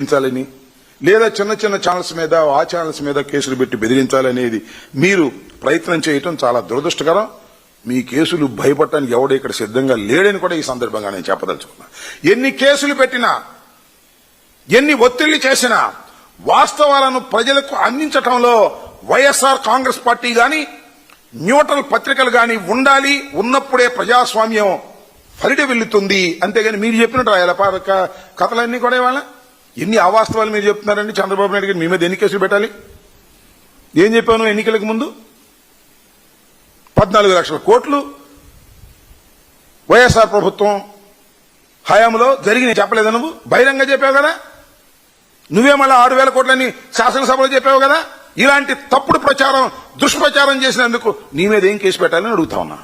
బెదిరించాలని లేదా చిన్న చిన్న ఛానల్స్ మీద ఆ ఛానల్స్ మీద కేసులు పెట్టి బెదిరించాలనేది మీరు ప్రయత్నం చేయటం చాలా దురదృష్టకరం. మీ కేసులు భయపడటానికి ఎవడో ఇక్కడ సిద్ధంగా లేడని కూడా ఈ సందర్భంగా నేను చెప్పదలుచుకున్నా. ఎన్ని కేసులు పెట్టినా ఎన్ని ఒత్తిళ్ళు చేసినా వాస్తవాలను ప్రజలకు అందించటంలో వైఎస్ఆర్ కాంగ్రెస్ పార్టీ గాని న్యూట్రల్ పత్రికలు గాని ఉండాలి ఉన్నప్పుడే ప్రజాస్వామ్యం ఫలిట వెళ్తుంది అంతేగాని మీరు చెప్పినట్టు రాయాల? క- కథలన్నీ కూడా ఇవాళ ఎన్ని అవాస్తవాలు మీరు చెప్తున్నారండి చంద్రబాబు నాయుడు గారు? మీ మీద ఎన్ని కేసులు పెట్టాలి? ఏం చెప్పాను ఎన్నికలకు ముందు? పద్నాలుగు లక్షల కోట్లు వైఎస్ఆర్ ప్రభుత్వం హయాంలో జరిగిన చెప్పలేదు నువ్వు? బహిరంగ చెప్పావు కదా? నువ్వే మళ్ళీ ఆరు వేల కోట్లని శాసనసభలో చెప్పావు కదా? ఇలాంటి తప్పుడు ప్రచారం దుష్ప్రచారం చేసినందుకు నీ మీద ఏం కేసు పెట్టాలని అడుగుతా ఉన్నా.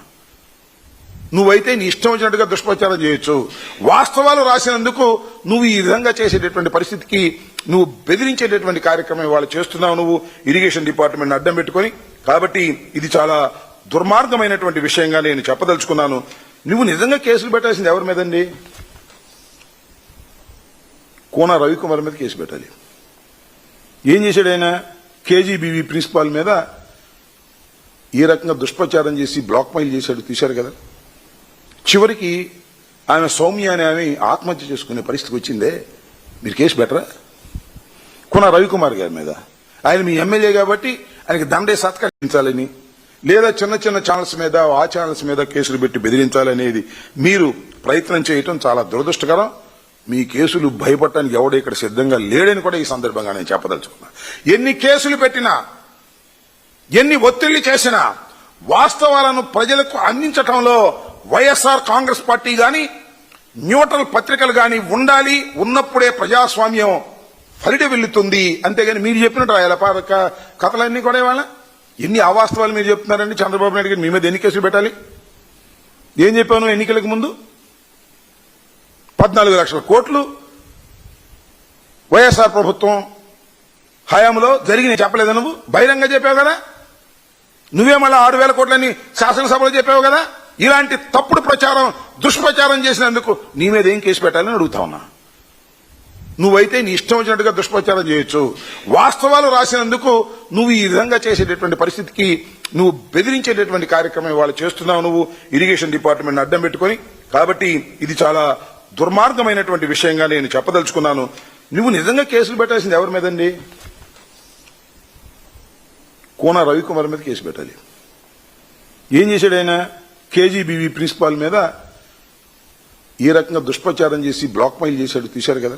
నువ్వైతే నీ ఇష్టం వచ్చినట్టుగా దుష్ప్రచారం చేయొచ్చు. వాస్తవాలు రాసినందుకు నువ్వు ఈ విధంగా చేసేటటువంటి పరిస్థితికి నువ్వు బెదిరించేటటువంటి కార్యక్రమం వాళ్ళు చేస్తున్నావు నువ్వు. ఇరిగేషన్ డిపార్ట్మెంట్ అడ్డం పెట్టుకుని. కాబట్టి ఇది చాలా దుర్మార్గమైనటువంటి విషయంగా నేను చెప్పదలుచుకున్నాను. నువ్వు నిజంగా కేసులు పెట్టాల్సింది ఎవరి మీదండి? కోన రవికుమార్ మీద కేసు పెట్టాలి. ఏం చేశాడు ఆయన? కేజీబీవీ ప్రిన్సిపాల్ మీద ఈ రకంగా దుష్ప్రచారం చేసి బ్లాక్ మెయిల్ చేశాడు తీశారు కదా. చివరికి ఆమె సౌమ్య అనే ఆమె ఆత్మహత్య చేసుకునే పరిస్థితికి వచ్చిందే. మీరు కేసు బెటరా కున రవికుమార్ గారి మీద. ఆయన మీ ఎమ్మెల్యే కాబట్టి ఆయనకి దండే సత్కరించాలని లేదా చిన్న చిన్న ఛానల్స్ మీద ఆ ఛానల్స్ మీద కేసులు పెట్టి బెదిరించాలనేది మీరు ప్రయత్నం చేయటం చాలా దురదృష్టకరం. మీ కేసులు భయపడటానికి ఎవడో ఇక్కడ సిద్ధంగా లేడని కూడా ఈ సందర్భంగా నేను చెప్పదలుచుకున్నా. ఎన్ని కేసులు పెట్టినా ఎన్ని ఒత్తిళ్ళు చేసినా వాస్తవాలను ప్రజలకు అందించటంలో వైఎస్ఆర్ కాంగ్రెస్ పార్టీ గాని న్యూట్రల్ పత్రికలు గాని ఉండాలి ఉన్నప్పుడే ప్రజాస్వామ్యం ఫలిట వెళ్తుంది అంతేగాని మీరు చెప్పినట్టు రాయాల? కథలన్నీ కూడా ఇవాళ? ఎన్ని అవాస్తవాలు మీరు చెప్తున్నారండి చంద్రబాబు నాయుడు గారు? మీ మీద ఎన్ని కేసులు పెట్టాలి? ఏం చెప్పాను ఎన్నికలకు ముందు? పద్నాలుగు లక్షల కోట్లు వైఎస్ఆర్ ప్రభుత్వం హయాంలో జరిగిన చెప్పలేదు నువ్వు? బహిరంగ చెప్పావు కదా? నువ్వే మళ్ళీ ఆరు వేల కోట్లని శాసనసభలో చెప్పావు కదా? ఇలాంటి తప్పుడు ప్రచారం దుష్ప్రచారం చేసినందుకు నీ మీద ఏం కేసు పెట్టాలని అడుగుతా ఉన్నా. నువ్వైతే నీ ఇష్టం వచ్చినట్టుగా దుష్ప్రచారం చేయొచ్చు. వాస్తవాలు రాసినందుకు నువ్వు ఈ విధంగా చేసేటటువంటి పరిస్థితికి నువ్వు బెదిరించేటటువంటి కార్యక్రమం వాళ్ళు చేస్తున్నావు నువ్వు. ఇరిగేషన్ డిపార్ట్మెంట్ అడ్డం పెట్టుకుని. కాబట్టి ఇది చాలా దుర్మార్గమైనటువంటి విషయంగా నేను చెప్పదలుచుకున్నాను. నువ్వు నిజంగా కేసులు పెట్టాల్సింది ఎవరి మీదండి? కోన రవికుమార్ మీద కేసు పెట్టాలి. ఏం చేశాడు ఆయన? కేజీబీవీ ప్రిన్సిపాల్ మీద ఈ రకంగా దుష్ప్రచారం చేసి బ్లాక్ మెయిల్ చేశాడు తీశారు కదా.